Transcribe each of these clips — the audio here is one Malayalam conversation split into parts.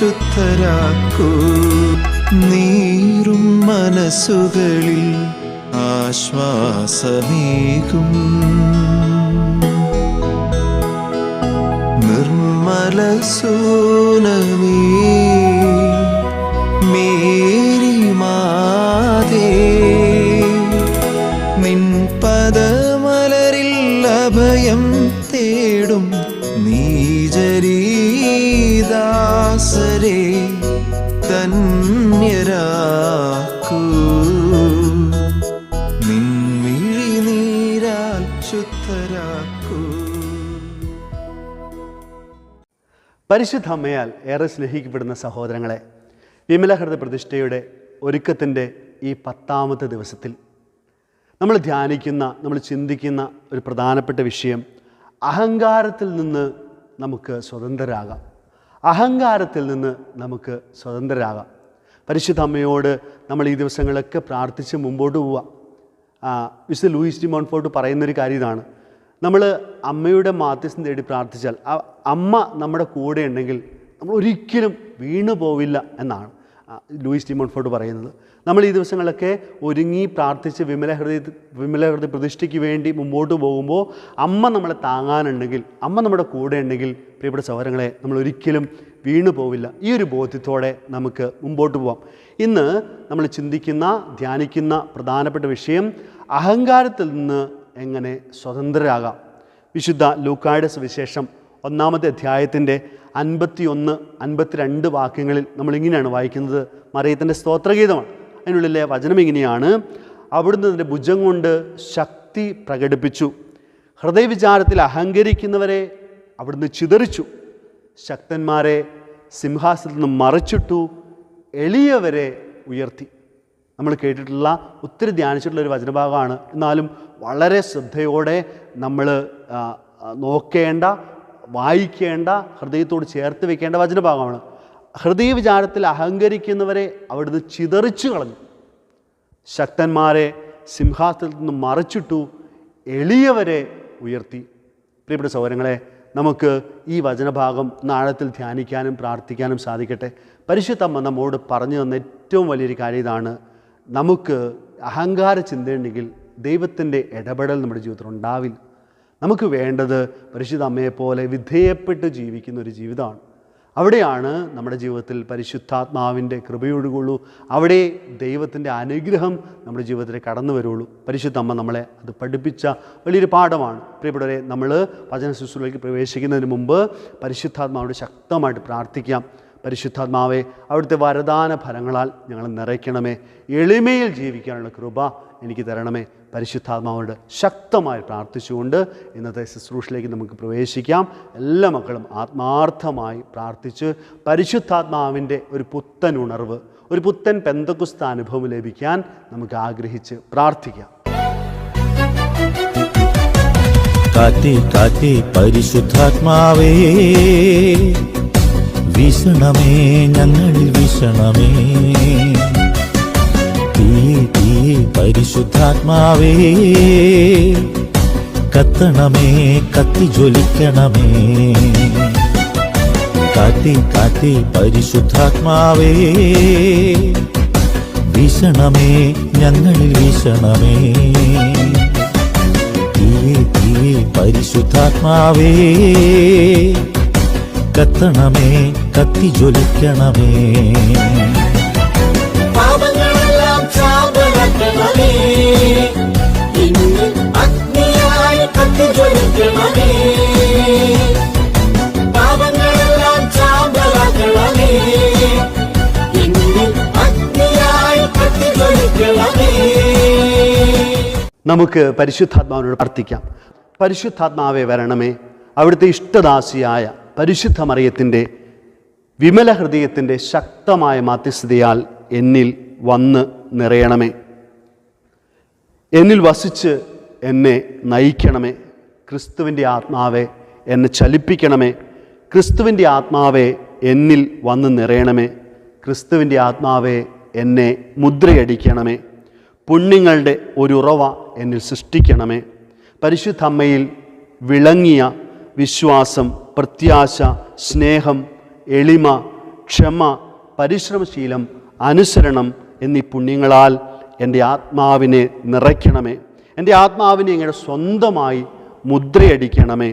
ശുദ്ധരാക്കൂ നീറും മനസ്സുകളിൽ ആശ്വാസമേകും. നിർമ്മല സൂനമേ മേരി മാതേ. പരിശുദ്ധ അമ്മയാൽ ഏറെ സ്നേഹിക്കപ്പെടുന്ന സഹോദരങ്ങളെ വിമലഹൃദയ പ്രതിഷ്ഠയുടെ ഒരുക്കത്തിന്റെ ഈ പത്താമത്തെ ദിവസത്തിൽ നമ്മൾ ധ്യാനിക്കുന്ന നമ്മൾ ചിന്തിക്കുന്ന ഒരു പ്രധാനപ്പെട്ട വിഷയം അഹങ്കാരത്തിൽ നിന്ന് നമുക്ക് സ്വതന്ത്രരാകാം. അഹങ്കാരത്തിൽ നിന്ന് നമുക്ക് സ്വതന്ത്രരാകാം. പരിശുദ്ധ അമ്മയോട് നമ്മൾ ഈ ദിവസങ്ങളൊക്കെ പ്രാർത്ഥിച്ച് മുമ്പോട്ട് പോവാം. ആ, വിശുദ്ധ ലൂയിസ് ഡി മോൺഫോർട്ട് പറയുന്നൊരു കാര്യം ഇതാണ്. നമ്മൾ അമ്മയുടെ മാധ്യസ്ഥം തേടി പ്രാർത്ഥിച്ചാൽ അമ്മ നമ്മുടെ കൂടെ ഉണ്ടെങ്കിൽ നമ്മൾ ഒരിക്കലും വീണു പോവില്ല എന്നാണ് ലൂയിസ് ഡി മോൺഫോർട്ട് പറയുന്നത്. നമ്മൾ ഈ ദിവസങ്ങളൊക്കെ ഒരുങ്ങി പ്രാർത്ഥിച്ച് വിമല ഹൃദയ വിമല ഹൃദയ പ്രതിഷ്ഠയ്ക്ക് വേണ്ടി മുമ്പോട്ട് പോകുമ്പോൾ അമ്മ നമ്മളെ താങ്ങാനുണ്ടെങ്കിൽ അമ്മ നമ്മുടെ കൂടെ ഉണ്ടെങ്കിൽ പ്രിയപ്പെട്ട സഹോദരങ്ങളെ നമ്മൾ ഒരിക്കലും വീണു പോവില്ല. ഈ ഒരു ബോധ്യത്തോടെ നമുക്ക് മുമ്പോട്ട് പോവാം. ഇന്ന് നമ്മൾ ചിന്തിക്കുന്ന ധ്യാനിക്കുന്ന പ്രധാനപ്പെട്ട വിഷയം അഹങ്കാരത്തിൽ നിന്ന് എങ്ങനെ സ്വതന്ത്രരാകാം? വിശുദ്ധ ലൂക്കായുടെ സുവിശേഷം ഒന്നാമത്തെ അധ്യായത്തിന്റെ അൻപത്തി ഒന്ന് അൻപത്തിരണ്ട് വാക്യങ്ങളിൽ നമ്മൾ ഇങ്ങനെയാണ് വായിക്കുന്നത്. മറിയത്തിന്റെ സ്തോത്രഗീതമാണ്. അതിനുള്ളിലെ വചനം ഇങ്ങനെയാണ്. അവിടുന്ന് അതിന്റെ ഭുജം കൊണ്ട് ശക്തി പ്രകടിപ്പിച്ചു. ഹൃദയവിചാരത്തിൽ അഹങ്കരിക്കുന്നവരെ അവിടുന്ന് ചിതറിച്ചു. ശക്തന്മാരെ സിംഹാസനത്തിൽ നിന്ന് മറിച്ചിട്ടു എളിയവരെ ഉയർത്തി. നമ്മൾ കേട്ടിട്ടുള്ള ഒത്തിരി ധ്യാനിച്ചിട്ടുള്ള ഒരു വചനഭാഗമാണ്. എന്നാലും വളരെ ശ്രദ്ധയോടെ നമ്മൾ നോക്കേണ്ട വായിക്കേണ്ട ഹൃദയത്തോട് ചേർത്ത് വെക്കേണ്ട വചനഭാഗമാണ്. ഹൃദയ വിചാരത്തിൽ അഹങ്കരിക്കുന്നവരെ അവിടുന്ന് ചിതറിച്ചു കളഞ്ഞു. ശക്തന്മാരെ സിംഹാസനത്തിൽ നിന്ന് മറച്ചിട്ടു എളിയവരെ ഉയർത്തി. പ്രിയപ്പെട്ട സൗകര്യങ്ങളെ നമുക്ക് ഈ വചനഭാഗം നാളത്തിൽ ധ്യാനിക്കാനും പ്രാർത്ഥിക്കാനും സാധിക്കട്ടെ. പരിശുദ്ധമ്മ നമ്മോട് പറഞ്ഞു തന്ന ഏറ്റവും വലിയൊരു കാര്യം ഇതാണ്. നമുക്ക് അഹങ്കാര ചിന്തയുണ്ടെങ്കിൽ ദൈവത്തിന്റെ ഇടപെടൽ നമ്മുടെ ജീവിതത്തിൽ ഉണ്ടാവില്ല. നമുക്ക് വേണ്ടത് പരിശുദ്ധ അമ്മയെപ്പോലെ വിധേയപ്പെട്ട് ജീവിക്കുന്ന ഒരു ജീവിതമാണ്. അവിടെയാണ് നമ്മുടെ ജീവിതത്തിൽ പരിശുദ്ധാത്മാവിന്റെ കൃപയൊഴുകുള്ളൂ അവിടെ ദൈവത്തിന്റെ അനുഗ്രഹം നമ്മുടെ ജീവിതത്തിൽ കടന്നു വരുള്ളൂ. പരിശുദ്ധ അമ്മ നമ്മളെ അത് പഠിപ്പിച്ച വലിയൊരു പാഠമാണ്. പ്രിയപ്പെട്ടവരെ നമ്മൾ വചന ശുശ്രൂഷയിലേക്ക് പ്രവേശിക്കുന്നതിന് മുമ്പ് പരിശുദ്ധാത്മാവോട് ശക്തമായിട്ട് പ്രാർത്ഥിക്കാം. പരിശുദ്ധാത്മാവെ അവിടുത്തെ വരദാന ഫലങ്ങളാൽ ഞങ്ങൾ നിറയ്ക്കണമേ. എളിമയിൽ ജീവിക്കാനുള്ള കൃപ എനിക്ക് തരണമേ. പരിശുദ്ധാത്മാവോട് ശക്തമായി പ്രാർത്ഥിച്ചുകൊണ്ട് ഇന്നത്തെ ശുശ്രൂഷയിലേക്ക് നമുക്ക് പ്രവേശിക്കാം. എല്ലാ മക്കളും ആത്മാർത്ഥമായി പ്രാർത്ഥിച്ച് പരിശുദ്ധാത്മാവിന്റെ ഒരു പുത്തൻ ഉണർവ് ഒരു പുത്തൻ പെന്തകുസ്ത അനുഭവം ലഭിക്കാൻ നമുക്ക് ആഗ്രഹിച്ച് പ്രാർത്ഥിക്കാം. കാത്തി കാത്തി പരിശുദ്ധാത്മാവേ. വീശണമേ ഞങ്ങളിൽ വിഷണമേ തീ തീ പരിശുദ്ധാത്മാവേ കത്തണമേ കത്തി ജ്വലിക്കണമേ. കാട്ടി കാട്ടി പരിശുദ്ധാത്മാവേ വീശണമേ ഞങ്ങളിൽ വീശണമേ. തീ തീ പരിശുദ്ധാത്മാവേ കത്തണമേ കത്തി ജ്വലിക്കണമേ പാപങ്ങളെല്ലാം അഗ്നിയായി പാപങ്ങളെല്ലാം അഗ്നിയായി നമുക്ക് പരിശുദ്ധാത്മാവിനോട് പ്രാർത്ഥിക്കാം. പരിശുദ്ധാത്മാവെ വരണമേ. അവിടുത്തെ ഇഷ്ടദാസിയായ പരിശുദ്ധ മറിയത്തിന്റെ വിമല ഹൃദയത്തിന്റെ ശക്തമായ മാധ്യസ്ഥതയാൽ എന്നിൽ വന്ന് നിറയണമേ. എന്നിൽ വസിച്ച് എന്നെ നയിക്കണമേ. ക്രിസ്തുവിന്റെ ആത്മാവെ എന്നെ ചലിപ്പിക്കണമേ. ക്രിസ്തുവിന്റെ ആത്മാവെ എന്നിൽ വന്ന് നിറയണമേ. ക്രിസ്തുവിന്റെ ആത്മാവെ എന്നെ മുദ്രയടിക്കണമേ. പുണ്യങ്ങളുടെ ഒരു ഉറവ എന്നിൽ സൃഷ്ടിക്കണമേ. പരിശുദ്ധമ്മയിൽ വിളങ്ങിയ വിശ്വാസം പ്രത്യാശ സ്നേഹം എളിമ ക്ഷമ പരിശ്രമശീലം അനുസരണം എന്നീ പുണ്യങ്ങളാൽ എന്റെ ആത്മാവിനെ നിറയ്ക്കണമേ. എന്റെ ആത്മാവിനെ ഇങ്ങനെ സ്വന്തമായി മുദ്രയടിക്കണമേ.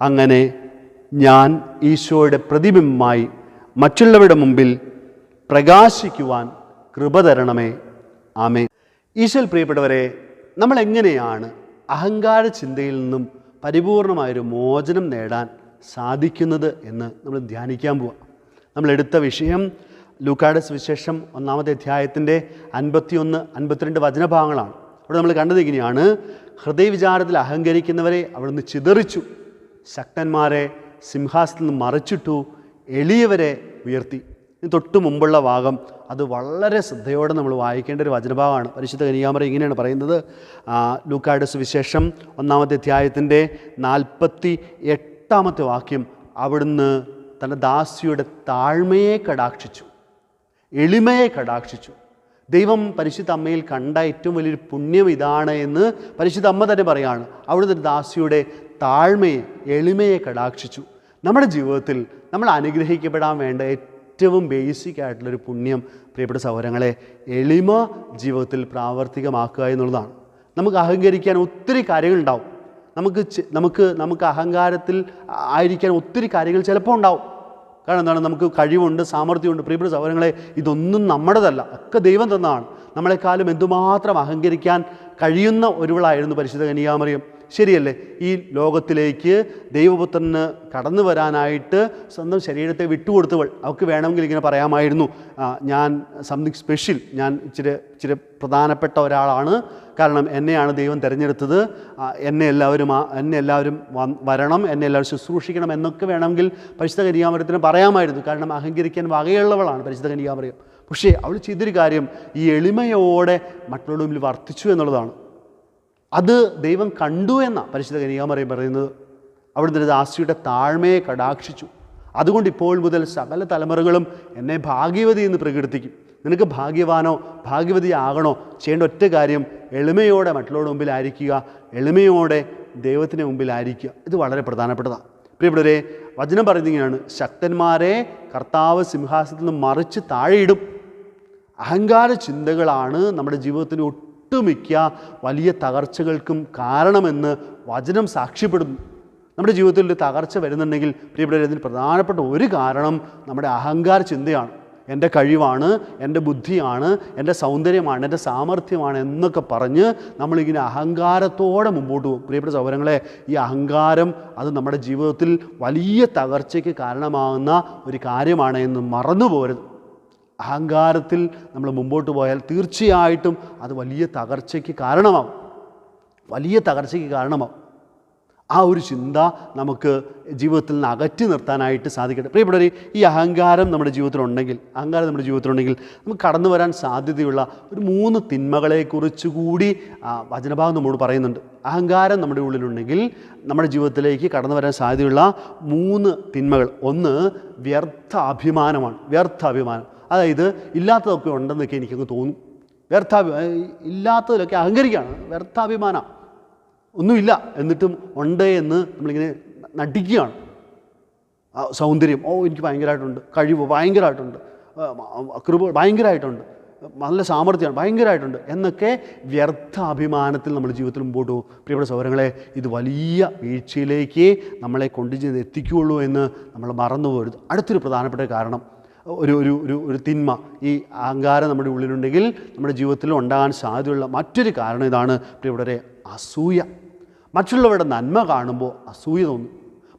അങ്ങനെ ഞാൻ ഈശോയുടെ പ്രതിബിംബമായി മറ്റുള്ളവരുടെ മുമ്പിൽ പ്രകാശിക്കുവാൻ കൃപ തരണമേ. ആമേ ഈശോയിൽ പ്രിയപ്പെട്ടവരെ നമ്മളെങ്ങനെയാണ് അഹങ്കാര ചിന്തയിൽ നിന്നും പരിപൂർണമായൊരു മോചനം നേടാൻ സാധിക്കുന്നത് എന്ന് നമ്മൾ ധ്യാനിക്കാൻ പോവാം. നമ്മൾ എടുത്ത വിഷയം ലൂക്കാഡസ് വിശേഷം ഒന്നാമത്തെ അധ്യായത്തിന്റെ അൻപത്തിയൊന്ന് അൻപത്തിരണ്ട് വചനഭാഗങ്ങളാണ്. അവിടെ നമ്മൾ കണ്ടത് ഇങ്ങനെയാണ്. ഹൃദയവിചാരത്തിൽ അഹങ്കരിക്കുന്നവരെ അവിടുന്ന് ചിതറിച്ചു. ശക്തന്മാരെ സിംഹാസനത്തിൽ നിന്ന് മറിച്ചിട്ടു. എളിയവരെ ഉയർത്തി. തൊട്ട് മുമ്പുള്ള ഭാഗം അത് വളരെ ശ്രദ്ധയോടെ നമ്മൾ വായിക്കേണ്ട ഒരു വചനഭാഗമാണ്. പരിശുദ്ധ കനികാമറ ഇങ്ങനെയാണ് പറയുന്നത്. ലൂക്കായുടെ സുവിശേഷം ഒന്നാമത്തെ അധ്യായത്തിന്റെ നാൽപ്പത്തി എട്ടാമത്തെ വാക്യം അവിടുന്ന് തന്റെ ദാസിയുടെ താഴ്മയെ കടാക്ഷിച്ചു എളിമയെ കടാക്ഷിച്ചു. ദൈവം പരിശുദ്ധ അമ്മയിൽ കണ്ട ഏറ്റവും വലിയൊരു പുണ്യം ഇതാണ് എന്ന് പരിശുദ്ധ അമ്മ തന്നെ പറയുകയാണ് അവിടുന്ന് ദാസിയുടെ താഴ്മയെ എളിമയെ കടാക്ഷിച്ചു. നമ്മുടെ ജീവിതത്തിൽ നമ്മൾ അനുഗ്രഹിക്കപ്പെടാൻ വേണ്ട ഏറ്റവും ബേസിക് ആയിട്ടുള്ളൊരു പുണ്യം പ്രിയപ്പെട്ട സഹോദരങ്ങളെ എളിമ ജീവിതത്തിൽ പ്രാവർത്തികമാക്കുക എന്നുള്ളതാണ്. നമുക്ക് അഹങ്കരിക്കാൻ ഒത്തിരി കാര്യങ്ങളുണ്ടാവും. നമുക്ക് നമുക്ക് നമുക്ക് അഹങ്കാരത്തിൽ ആയിരിക്കാൻ ഒത്തിരി കാര്യങ്ങൾ ചിലപ്പോൾ ഉണ്ടാവും. കാരണം എന്താണ്? നമുക്ക് കഴിവുണ്ട് സാമർഥ്യമുണ്ട്. പ്രിയപ്പെട്ട സഹോദരങ്ങളെ ഇതൊന്നും നമ്മുടേതല്ല. ഒക്കെ ദൈവം തന്നതാണ്. നമ്മളെക്കാളും എന്തുമാത്രം അഹങ്കരിക്കാൻ കഴിയുന്ന ഒരുവളായിരുന്നു പരിശുദ്ധ കനിയാമറിയം. ശരിയല്ലേ? ഈ ലോകത്തിലേക്ക് ദൈവപുത്രന് കടന്നു വരാനായിട്ട് സ്വന്തം ശരീരത്തെ വിട്ടുകൊടുത്തവൾ. അവൾക്ക് വേണമെങ്കിൽ ഇങ്ങനെ പറയാമായിരുന്നു. ഞാൻ സംതിങ് സ്പെഷ്യൽ ഞാൻ ഇച്ചിരി ഇച്ചിരി പ്രധാനപ്പെട്ട ഒരാളാണ്. കാരണം എന്നെയാണ് ദൈവം തിരഞ്ഞെടുത്തത്. എന്നെ എല്ലാവരും എന്നെ എല്ലാവരും വരണം എന്നെ എല്ലാവരും ശുശ്രൂഷിക്കണം എന്നൊക്കെ വേണമെങ്കിൽ പരിശുദ്ധ കന്യാമരത്തിന് പറയാമായിരുന്നു. കാരണം അഹങ്കരിക്കാൻ വകയുള്ളവളാണ് പരിശുദ്ധ കന്യാമറിയം പക്ഷേ അവൾ ചെയ്തൊരു കാര്യം ഈ എളിമയോടെ മറ്റുള്ളവരുടെ മുമ്പിൽ വർത്തിച്ചു എന്നുള്ളതാണ്. അത് ദൈവം കണ്ടു എന്ന പരിശുദ്ധ കനികാമറിയം പറയുന്നത്. അവിടുന്ന് ദാസിയുടെ താഴ്മയെ കടാക്ഷിച്ചു. അതുകൊണ്ട് ഇപ്പോൾ മുതൽ സകല തലമുറകളും എന്നെ ഭാഗ്യവതി എന്ന് പ്രകീർത്തിക്കും. നിനക്ക് ഭാഗ്യവാനോ ഭാഗ്യവതി ആകണോ ചെയ്യേണ്ട ഒറ്റ കാര്യം എളിമയോടെ മറ്റുള്ളവരുടെ മുമ്പിലായിരിക്കുക എളിമയോടെ ദൈവത്തിന് മുമ്പിലായിരിക്കുക ഇത് വളരെ പ്രധാനപ്പെട്ടതാണ് പ്രിയപ്പെട്ടവരെ വചനം പറയുന്നത് ഇങ്ങനെയാണ് ശക്തന്മാരെ കർത്താവ് സിംഹാസനത്തിൽ നിന്ന് മറിച്ച് താഴെയിടും. അഹങ്കാര ചിന്തകളാണ് നമ്മുടെ ജീവിതത്തിന് ഒട്ടുമിക്ക വലിയ തകർച്ചകൾക്കും കാരണമെന്ന് വചനം സാക്ഷ്യപ്പെടുന്നു. നമ്മുടെ ജീവിതത്തിൽ ഒരു തകർച്ച വരുന്നുണ്ടെങ്കിൽ പ്രിയപ്പെട്ട ഇതിന് പ്രധാനപ്പെട്ട ഒരു കാരണം നമ്മുടെ അഹങ്കാര ചിന്തയാണ്. എന്റെ കഴിവാണ് എന്റെ ബുദ്ധിയാണ് എന്റെ സൗന്ദര്യമാണ് എന്റെ സാമർഥ്യമാണ് എന്നൊക്കെ പറഞ്ഞ് നമ്മളിങ്ങനെ അഹങ്കാരത്തോടെ മുമ്പോട്ട് പോകും. പ്രിയപ്പെട്ട സൗകര്യങ്ങളെ ഈ അഹങ്കാരം അത് നമ്മുടെ ജീവിതത്തിൽ വലിയ തകർച്ചയ്ക്ക് കാരണമാകുന്ന ഒരു കാര്യമാണ് എന്ന് മറന്നു പോരുത് അഹങ്കാരത്തിൽ നമ്മൾ മുമ്പോട്ട് പോയാൽ തീർച്ചയായിട്ടും അത് വലിയ തകർച്ചയ്ക്ക് കാരണമാവും. വലിയ തകർച്ചയ്ക്ക് കാരണമാവും. ആ ഒരു ചിന്ത നമുക്ക് ജീവിതത്തിൽ നിന്ന് അകറ്റി നിർത്താനായിട്ട് സാധിക്കട്ടെ. പ്രിയപ്പെട്ടവർ ഈ അഹങ്കാരം നമ്മുടെ ജീവിതത്തിലുണ്ടെങ്കിൽ അഹങ്കാരം നമ്മുടെ ജീവിതത്തിലുണ്ടെങ്കിൽ നമുക്ക് കടന്നു വരാൻ സാധ്യതയുള്ള ഒരു മൂന്ന് തിന്മകളെക്കുറിച്ച് കൂടി വചനഭാഗം നമ്മോട് പറയുന്നുണ്ട്. അഹങ്കാരം നമ്മുടെ ഉള്ളിലുണ്ടെങ്കിൽ നമ്മുടെ ജീവിതത്തിലേക്ക് കടന്നു വരാൻ സാധ്യതയുള്ള മൂന്ന് തിന്മകൾ. ഒന്ന് വ്യർത്ഥ അഭിമാനമാണ്. വ്യർത്ഥ അഭിമാനം. അതായത് ഇല്ലാത്തതൊക്കെ ഉണ്ടെന്നൊക്കെ എനിക്കങ്ങ് തോന്നും. വ്യർത്ഥാഭി ഇല്ലാത്തതിലൊക്കെ അഹങ്കരിക്കുകയാണ്. വ്യർത്ഥാഭിമാന. ഒന്നുമില്ല. എന്നിട്ടും ഉണ്ട് എന്ന് നമ്മളിങ്ങനെ നടിക്കുകയാണ്. സൗന്ദര്യം. ഓ എനിക്ക് ഭയങ്കരമായിട്ടുണ്ട്. കഴിവ് ഭയങ്കരമായിട്ടുണ്ട്. കൃപ ഭയങ്കരമായിട്ടുണ്ട്. നല്ല സാമർഥ്യമാണ്. ഭയങ്കരമായിട്ടുണ്ട്. എന്നൊക്കെ വ്യർത്ഥ അഭിമാനത്തിൽ നമ്മുടെ ജീവിതത്തിൽ മുമ്പോട്ട് പോകും. പ്രിയപ്പെട്ട സൗരങ്ങളെ ഇത് വലിയ വീഴ്ചയിലേക്ക് നമ്മളെ കൊണ്ടു ചെന്ന് എത്തിക്കുകയുള്ളൂ എന്ന് നമ്മൾ മറന്നു പോരുത് അടുത്തൊരു പ്രധാനപ്പെട്ട കാരണം. ഒരു ഒരു ഒരു ഒരു തിന്മ ഈ അഹങ്കാരം നമ്മുടെ ഉള്ളിലുണ്ടെങ്കിൽ നമ്മുടെ ജീവിതത്തിൽ ഉണ്ടാകാൻ സാധ്യതയുള്ള മറ്റൊരു കാരണം ഇതാണ് ഇവിടെ അസൂയ. മറ്റുള്ളവരുടെ നന്മ കാണുമ്പോൾ അസൂയ തോന്നും.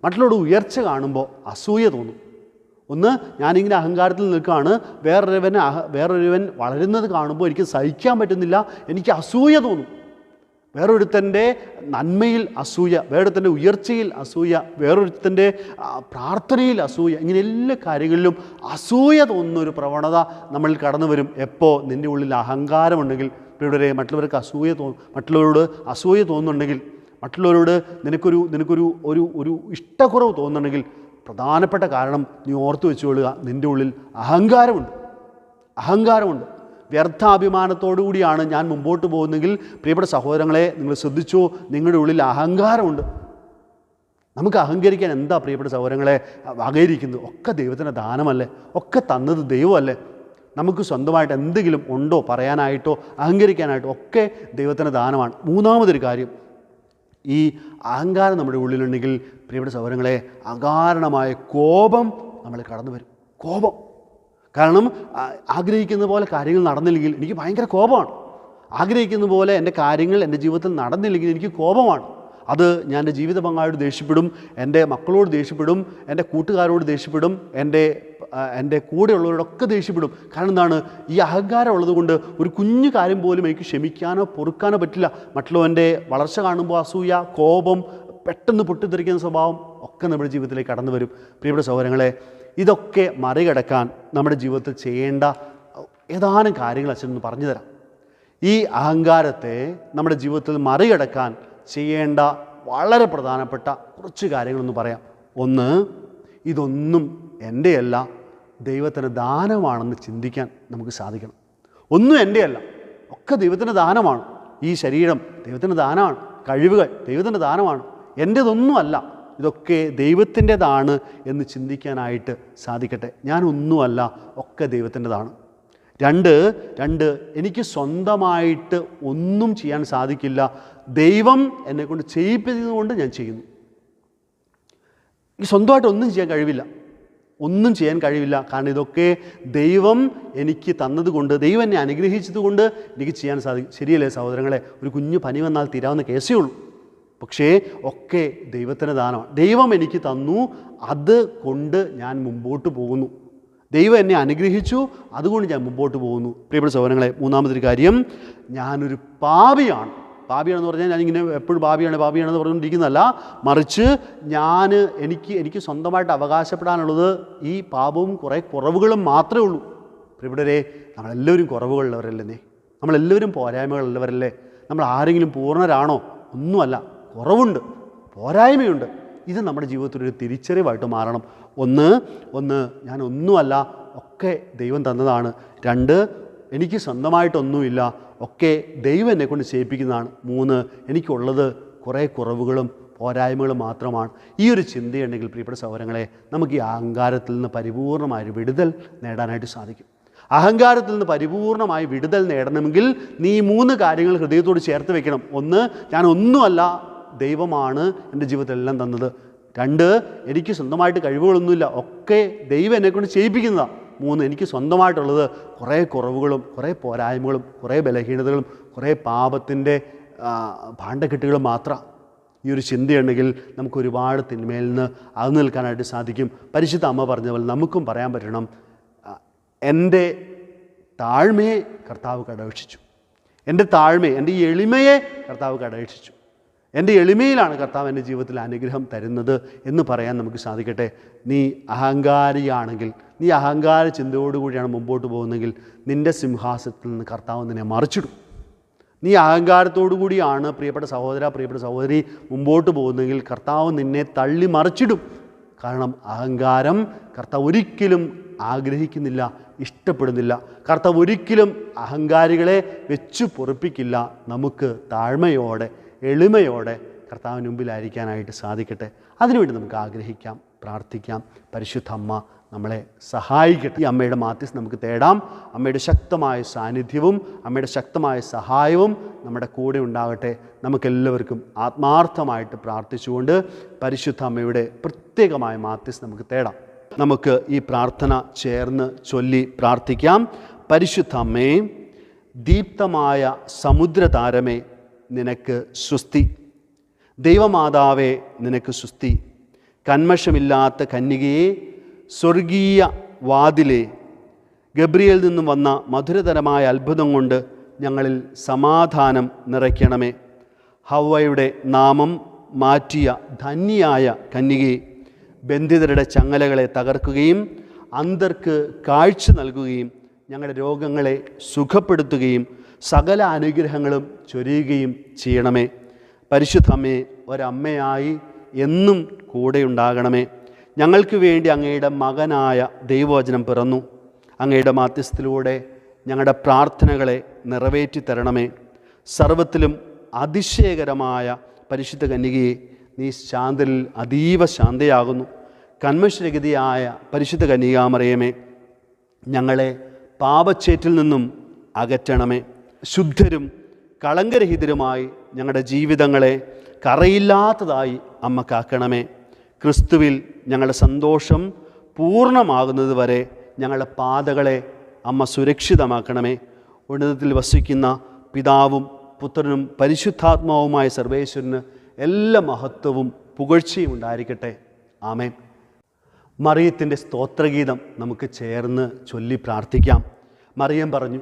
മറ്റുള്ളവരുടെ ഉയർച്ച കാണുമ്പോൾ അസൂയ തോന്നും. ഒന്ന് ഞാനിങ്ങനെ അഹങ്കാരത്തിൽ നിൽക്കുകയാണ്. വേറൊരുവൻ വേറൊരുവൻ വളരുന്നത് കാണുമ്പോൾ എനിക്ക് സഹിക്കാൻ പറ്റുന്നില്ല. എനിക്ക് അസൂയ തോന്നും. വേറൊരുത്തന്റെ നന്മയിൽ അസൂയ വേറൊരുത്തന്റെ ഉയർച്ചയിൽ അസൂയ വേറൊരുത്തന്റെ പ്രാർത്ഥനയിൽ അസൂയ ഇങ്ങനെ എല്ലാ കാര്യങ്ങളിലും അസൂയ തോന്നുന്ന ഒരു പ്രവണത നമ്മളിൽ കടന്നു വരും എപ്പോൾ നിന്റെ ഉള്ളിൽ അഹങ്കാരമുണ്ടെങ്കിൽ ഇവിടെ മറ്റുള്ളവർക്ക് അസൂയ തോ മറ്റുള്ളവരോട് അസൂയ തോന്നുന്നുണ്ടെങ്കിൽ മറ്റുള്ളവരോട് നിനക്കൊരു നിനക്കൊരു ഒരു ഒരു ഇഷ്ടക്കുറവ് തോന്നുന്നുണ്ടെങ്കിൽ പ്രധാനപ്പെട്ട കാരണം നീ ഓർത്തു വെച്ചുകൊള്ളുക നിന്റെ ഉള്ളിൽ അഹങ്കാരമുണ്ട്. അഹങ്കാരമുണ്ട്. വ്യർത്ഥാഭിമാനത്തോടു കൂടിയാണ് ഞാൻ മുമ്പോട്ട് പോകുന്നെങ്കിൽ. പ്രിയപ്പെട്ട സഹോദരങ്ങളെ നിങ്ങൾ ശ്രദ്ധിച്ചോ നിങ്ങളുടെ ഉള്ളിൽ അഹങ്കാരമുണ്ട്. നമുക്ക് അഹങ്കരിക്കാൻ എന്താ പ്രിയപ്പെട്ട സഹോദരങ്ങളെ വകയിരിക്കുന്നത്? ഒക്കെ ദൈവത്തിന്റെ ദാനമല്ലേ? ഒക്കെ തന്നത് ദൈവമല്ലേ? നമുക്ക് സ്വന്തമായിട്ട് എന്തെങ്കിലും ഉണ്ടോ പറയാനായിട്ടോ അഹങ്കരിക്കാനായിട്ടോ ഒക്കെ ദൈവത്തിന്റെ ദാനമാണ്. മൂന്നാമതൊരു കാര്യം ഈ അഹങ്കാരം നമ്മുടെ ഉള്ളിലുണ്ടെങ്കിൽ പ്രിയപ്പെട്ട സഹോദരങ്ങളെ അകാരണമായ കോപം നമ്മൾ കടന്നു വരും കോപം. കാരണം ആഗ്രഹിക്കുന്ന പോലെ കാര്യങ്ങൾ നടന്നില്ലെങ്കിൽ എനിക്ക് ഭയങ്കര കോപമാണ്. ആഗ്രഹിക്കുന്ന പോലെ എന്റെ കാര്യങ്ങൾ എന്റെ ജീവിതത്തിൽ നടന്നില്ലെങ്കിൽ എനിക്ക് കോപമാണ്. അത് ഞാൻ എന്റെ ജീവിത പങ്കാളിയോട് ദേഷ്യപ്പെടും എന്റെ മക്കളോട് ദേഷ്യപ്പെടും എന്റെ കൂട്ടുകാരോട് ദേഷ്യപ്പെടും എന്റെ എന്റെ കൂടെയുള്ളവരോടൊക്കെ ദേഷ്യപ്പെടും. കാരണം എന്താണ്? ഈ അഹങ്കാരം ഉള്ളതുകൊണ്ട് ഒരു കുഞ്ഞു കാര്യം പോലും എനിക്ക് ക്ഷമിക്കാനോ പൊറുക്കാനോ പറ്റില്ല. മറ്റുള്ളവന്റെ വളർച്ച കാണുമ്പോൾ അസൂയ കോപം പെട്ടെന്ന് പൊട്ടിത്തെറിക്കുന്ന സ്വഭാവം ഒക്കെ നമ്മുടെ ജീവിതത്തിലേക്ക് കടന്നു വരും പ്രിയപ്പെട്ട സഹോദരങ്ങളെ ഇതൊക്കെ മറികടക്കാൻ നമ്മുടെ ജീവിതത്തിൽ ചെയ്യേണ്ട ഏതാനും കാര്യങ്ങൾ അച്ഛനൊന്ന് പറഞ്ഞു തരാം. ഈ അഹങ്കാരത്തെ നമ്മുടെ ജീവിതത്തിൽ മറികടക്കാൻ ചെയ്യേണ്ട വളരെ പ്രധാനപ്പെട്ട കുറച്ച് കാര്യങ്ങളൊന്ന് പറയാം. ഒന്ന് ഇതൊന്നും എന്റെയല്ല ദൈവത്തിന് ദാനമാണെന്ന് ചിന്തിക്കാൻ നമുക്ക് സാധിക്കണം. ഒന്നും എന്റെയല്ല ഒക്കെ ദൈവത്തിന്റെ ദാനമാണ്. ഈ ശരീരം ദൈവത്തിന്റെ ദാനമാണ്. കഴിവുകൾ ദൈവത്തിന്റെ ദാനമാണ്. എന്റേതൊന്നുമല്ല ഇതൊക്കെ ദൈവത്തിന്റെതാണ് എന്ന് ചിന്തിക്കാനായിട്ട് സാധിക്കട്ടെ. ഞാനൊന്നുമല്ല ഒക്കെ ദൈവത്തിന്റെതാണ്. രണ്ട് രണ്ട് എനിക്ക് സ്വന്തമായിട്ട് ഒന്നും ചെയ്യാൻ സാധിക്കില്ല. ദൈവം എന്നെക്കൊണ്ട് ചെയ്യിപ്പിക്കുന്നതുകൊണ്ട് ഞാൻ ചെയ്യുന്നു. എനിക്ക് സ്വന്തമായിട്ട് ഒന്നും ചെയ്യാൻ കഴിവില്ല. ഒന്നും ചെയ്യാൻ കഴിവില്ല. കാരണം ഇതൊക്കെ ദൈവം എനിക്ക് തന്നതുകൊണ്ട് ദൈവം എന്നെ അനുഗ്രഹിച്ചതുകൊണ്ട് എനിക്ക് ചെയ്യാൻ സാധിക്കും. ശരിയല്ലേ സഹോദരങ്ങളെ? ഒരു കുഞ്ഞു പനി വന്നാൽ തീരാവുന്ന കേസേ ഉള്ളൂ. പക്ഷേ ഒക്കെ ദൈവത്തിന് ദാനമാണ്. ദൈവം എനിക്ക് തന്നു അത് കൊണ്ട് ഞാൻ മുമ്പോട്ട് പോകുന്നു. ദൈവം എന്നെ അനുഗ്രഹിച്ചു അതുകൊണ്ട് ഞാൻ മുമ്പോട്ട് പോകുന്നു. പ്രിയപ്പെട്ട സഹോദരങ്ങളെ മൂന്നാമതൊരു കാര്യം ഞാനൊരു പാപിയാണ്. പാപിയാണെന്ന് പറഞ്ഞാൽ ഞാനിങ്ങനെ എപ്പോഴും പാപിയാണ് പാപിയാണെന്ന് പറഞ്ഞുകൊണ്ടിരിക്കുന്നതല്ല. മറിച്ച് ഞാൻ എനിക്ക് എനിക്ക് സ്വന്തമായിട്ട് അവകാശപ്പെടാനുള്ളത് ഈ പാപവും കുറേ കുറവുകളും മാത്രമേ ഉള്ളൂ. പ്രിയപ്പെട്ടവരെ നമ്മളെല്ലാവരും കുറവുകളുള്ളവരല്ലേ നമ്മളെല്ലാവരും പോരായ്മകളുള്ളവരല്ലേ? നമ്മൾ ആരെങ്കിലും പൂർണരാണോ? ഒന്നുമല്ല. കുറവുണ്ട് പോരായ്മയുണ്ട്. ഇത് നമ്മുടെ ജീവിതത്തിൽ ഒരു തിരിച്ചറിവായിട്ട് മാറണം. ഒന്ന് ഒന്ന് ഞാൻ ഒന്നുമല്ല ഒക്കെ ദൈവം തന്നതാണ്. രണ്ട് എനിക്ക് സ്വന്തമായിട്ടൊന്നുമില്ല ഒക്കെ ദൈവം എന്നെ കൊണ്ട് ചെയ്യിപ്പിക്കുന്നതാണ്. മൂന്ന് എനിക്കുള്ളത് കുറേ കുറവുകളും പോരായ്മകളും മാത്രമാണ്. ഈ ഒരു ചിന്തയുണ്ടെങ്കിൽ പ്രിയപ്പെട്ട സഹോദരങ്ങളെ നമുക്ക് ഈ അഹങ്കാരത്തിൽ നിന്ന് പരിപൂർണമായൊരു വിടുതൽ നേടാനായിട്ട് സാധിക്കും. അഹങ്കാരത്തിൽ നിന്ന് പരിപൂർണമായി വിടുതൽ നേടണമെങ്കിൽ നീ മൂന്ന് കാര്യങ്ങൾ ഹൃദയത്തോട് ചേർത്ത് വെക്കണം. ഒന്ന് ഞാൻ ഒന്നുമല്ല ദൈവമാണ് എന്റെ ജീവിതത്തിലെല്ലാം തന്നത്. രണ്ട് എനിക്ക് സ്വന്തമായിട്ട് കഴിവുകളൊന്നുമില്ല. ഒക്കെ ദൈവം എന്നെക്കൊണ്ട് ചെയ്യിപ്പിക്കുന്നതാണ് മൂന്ന് എനിക്ക് സ്വന്തമായിട്ടുള്ളത് കുറേ കുറവുകളും കുറേ പോരായ്മകളും കുറേ ബലഹീനതകളും കുറേ പാപത്തിന്റെ ഭാണ്ഡക്കെട്ടുകളും മാത്രം. ഈ ഒരു ചിന്തയുണ്ടെങ്കിൽ നമുക്ക് ഒരുപാട് തിന്മയിൽ നിന്ന് അത് നിൽക്കാനായിട്ട് സാധിക്കും. പരിശുദ്ധ അമ്മ പറഞ്ഞ പോലെ നമുക്കും പറയാൻ പറ്റണം. എന്റെ താഴ്മയെ കർത്താവ് കടപേക്ഷിച്ചു. എന്റെ താഴ്മയെ എന്റെ എളിമയെ കർത്താവ് കടവീക്ഷിച്ചു എന്റെ എളിമയിലാണ് കർത്താവ് എന്റെ ജീവിതത്തിൽ അനുഗ്രഹം തരുന്നത് എന്ന് പറയാൻ നമുക്ക് സാധിക്കട്ടെ. നീ അഹങ്കാരിയാണെങ്കിൽ നീ അഹങ്കാര ചിന്തയോടുകൂടിയാണ് മുമ്പോട്ട് പോകുന്നതെങ്കിൽ നിന്റെ സിംഹാസനത്തിൽ നിന്ന് കർത്താവ് നിന്നെ മറിച്ചിടും. നീ അഹങ്കാരത്തോടു കൂടിയാണ് പ്രിയപ്പെട്ട സഹോദര പ്രിയപ്പെട്ട സഹോദരി മുമ്പോട്ട് പോകുന്നതെങ്കിൽ കർത്താവ് നിന്നെ തള്ളി മറിച്ചിടും. കാരണം അഹങ്കാരം കർത്താവ് ഒരിക്കലും ആഗ്രഹിക്കുന്നില്ല ഇഷ്ടപ്പെടുന്നില്ല. കർത്താവ് ഒരിക്കലും അഹങ്കാരികളെ വെച്ചു പൊറിപ്പിക്കില്ല. നമുക്ക് താഴ്മയോടെ എളിമയോടെ കർത്താവിന് മുമ്പിലായിരിക്കാനായിട്ട് സാധിക്കട്ടെ. അതിനുവേണ്ടി നമുക്ക് ആഗ്രഹിക്കാം പ്രാർത്ഥിക്കാം. പരിശുദ്ധ അമ്മ നമ്മളെ സഹായിക്കട്ടെ. ഈ അമ്മയുടെ മാത്യസ് നമുക്ക് തേടാം. അമ്മയുടെ ശക്തമായ സാന്നിധ്യവും അമ്മയുടെ ശക്തമായ സഹായവും നമ്മുടെ കൂടെ ഉണ്ടാകട്ടെ. നമുക്കെല്ലാവർക്കും ആത്മാർത്ഥമായിട്ട് പ്രാർത്ഥിച്ചുകൊണ്ട് പരിശുദ്ധ അമ്മയുടെ പ്രത്യേകമായ മാത്യസ് നമുക്ക് തേടാം. നമുക്ക് ഈ പ്രാർത്ഥന ചേർന്ന് ചൊല്ലി പ്രാർത്ഥിക്കാം. പരിശുദ്ധ അമ്മേ ദീപ്തമായ സമുദ്രതാരമേ നിനക്ക് സുസ്തി ദൈവമാതാവേ നിനക്ക് സുസ്തി കന്മഷമില്ലാത്ത കന്യകയെ സ്വർഗീയ വാതിലെ ഗബ്രിയിൽ നിന്നും വന്ന മധുരതരമായ അത്ഭുതം കൊണ്ട് ഞങ്ങളിൽ സമാധാനം നിറയ്ക്കണമേ. ഹവയുടെ നാമം മാറ്റിയ ധന്യായ കന്യകയെ ബന്ധിതരുടെ ചങ്ങലകളെ തകർക്കുകയും അന്തർക്ക് കാഴ്ച നൽകുകയും ഞങ്ങളുടെ രോഗങ്ങളെ സുഖപ്പെടുത്തുകയും സകല അനുഗ്രഹങ്ങളും ചൊരിയുകയും ചെയ്യണമേ. പരിശുദ്ധമ്മേ ഒരമ്മയായി എന്നും കൂടെയുണ്ടാകണമേ ഞങ്ങൾക്ക് വേണ്ടി അങ്ങയുടെ മകനായ ദൈവവചനം പിറന്നു. അങ്ങയുടെ മാധ്യസ്ഥത്തിലൂടെ ഞങ്ങളുടെ പ്രാർത്ഥനകളെ നിറവേറ്റി തരണമേ. സർവത്തിലും അതിശയകരമായ പരിശുദ്ധ കന്യകയെ നീ ശാന്തിൽ അതീവ ശാന്തയാകുന്നു. കന്മശ്രഗതിയായ പരിശുദ്ധ കന്യകാമറിയമേ ഞങ്ങളെ പാപച്ചേറ്റിൽ നിന്നും അകറ്റണമേ. ശുദ്ധരും കളങ്കരഹിതരുമായി ഞങ്ങളുടെ ജീവിതങ്ങളെ കറയില്ലാത്തതായി അമ്മ കാക്കണമേ. ക്രിസ്തുവിൽ ഞങ്ങളുടെ സന്തോഷം പൂർണമാകുന്നത് വരെ ഞങ്ങളുടെ പാതകളെ അമ്മ സുരക്ഷിതമാക്കണമേ. ഉന്നതത്തിൽ വസിക്കുന്ന പിതാവും പുത്രനും പരിശുദ്ധാത്മാവുമായ സർവേശ്വരന് എല്ലാ മഹത്വവും പുകഴ്ചയും ഉണ്ടായിരിക്കട്ടെ. ആമേ മറിയത്തിന്റെ സ്തോത്രഗീതം നമുക്ക് ചേർന്ന് ചൊല്ലി പ്രാർത്ഥിക്കാം. മറിയം പറഞ്ഞു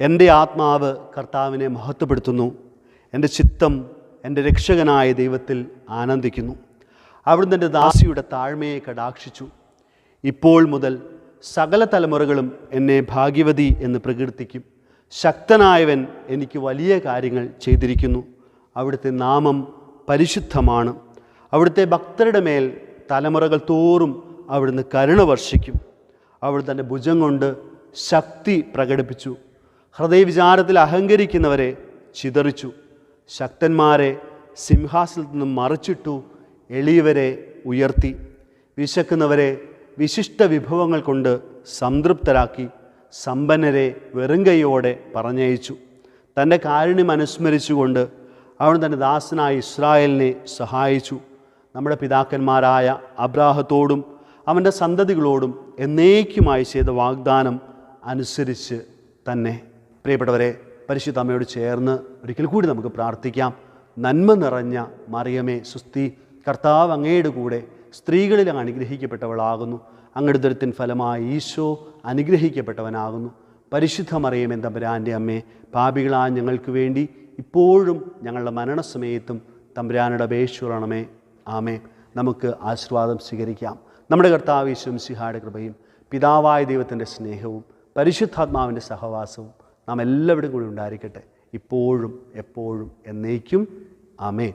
എന്റെ ആത്മാവ് കർത്താവിനെ മഹത്വപ്പെടുത്തുന്നു. എന്റെ ചിത്തം എന്റെ രക്ഷകനായ ദൈവത്തിൽ ആനന്ദിക്കുന്നു. അവിടുന്ന് എന്റെ ദാസിയുടെ താഴ്മയെ കടാക്ഷിച്ചു. ഇപ്പോൾ മുതൽ സകല തലമുറകളും എന്നെ ഭാഗ്യവതി എന്ന് പ്രകീർത്തിക്കും. ശക്തനായവൻ എനിക്ക് വലിയ കാര്യങ്ങൾ ചെയ്തിരിക്കുന്നു. അവിടുത്തെ നാമം പരിശുദ്ധമാണ്. അവിടുത്തെ ഭക്തരുടെ മേൽ തലമുറകൾ തോറും അവിടുന്ന് കരുണ വർഷിക്കും. അവിടുത്തെ ഭുജം കൊണ്ട് ശക്തി പ്രകടിപ്പിച്ചു. ഹൃദയവിചാരത്തിൽ അഹങ്കരിക്കുന്നവരെ ചിതറിച്ചു. ശക്തന്മാരെ സിംഹാസനത്തിൽ നിന്നും മറിച്ചിട്ടു എളിയവരെ ഉയർത്തി. വിശക്കുന്നവരെ വിശിഷ്ട വിഭവങ്ങൾ കൊണ്ട് സംതൃപ്തരാക്കി സമ്പന്നരെ വെറുങ്കയോടെ പറഞ്ഞയച്ചു. തന്റെ കാരുണ്യം അനുസ്മരിച്ചുകൊണ്ട് അവൻ തന്റെ ദാസനായ ഇസ്രായേലിനെ സഹായിച്ചു. നമ്മുടെ പിതാക്കന്മാരായ അബ്രാഹത്തോടും അവന്റെ സന്തതികളോടും എന്നേക്കുമായി ചെയ്ത വാഗ്ദാനം അനുസരിച്ച് തന്നെ. പ്രിയപ്പെട്ടവരെ പരിശുദ്ധ അമ്മയോട് ചേർന്ന് ഒരിക്കൽ കൂടി നമുക്ക് പ്രാർത്ഥിക്കാം. നന്മ നിറഞ്ഞ മറിയമേ സുസ്തി കർത്താവ് അങ്ങയുടെ കൂടെ സ്ത്രീകളിൽ അങ്ങ് അനുഗ്രഹിക്കപ്പെട്ടവളാകുന്നു. അങ്ങയുടെ ദുരത്തിൻ ഫലമായി ഈശോ അനുഗ്രഹിക്കപ്പെട്ടവനാകുന്നു. പരിശുദ്ധ മറിയമേ തമ്പുരാന്റെ അമ്മേ പാപികളായ ഞങ്ങൾക്ക് വേണ്ടി ഇപ്പോഴും ഞങ്ങളുടെ മരണസമയത്തും തമ്പുരാനുടെ ബേശുറണമേ ആമേ നമുക്ക് ആശീർവാദം സ്വീകരിക്കാം. നമ്മുടെ കർത്താവ് ഈശ്വം സിഹായുടെ കൃപയും പിതാവായ ദൈവത്തിന്റെ സ്നേഹവും പരിശുദ്ധാത്മാവിന്റെ സഹവാസവും നാം എല്ലാവരും കൂടി ഉണ്ടായിരിക്കട്ടെ. ഇപ്പോഴും എപ്പോഴും എന്നേക്കും. ആമേ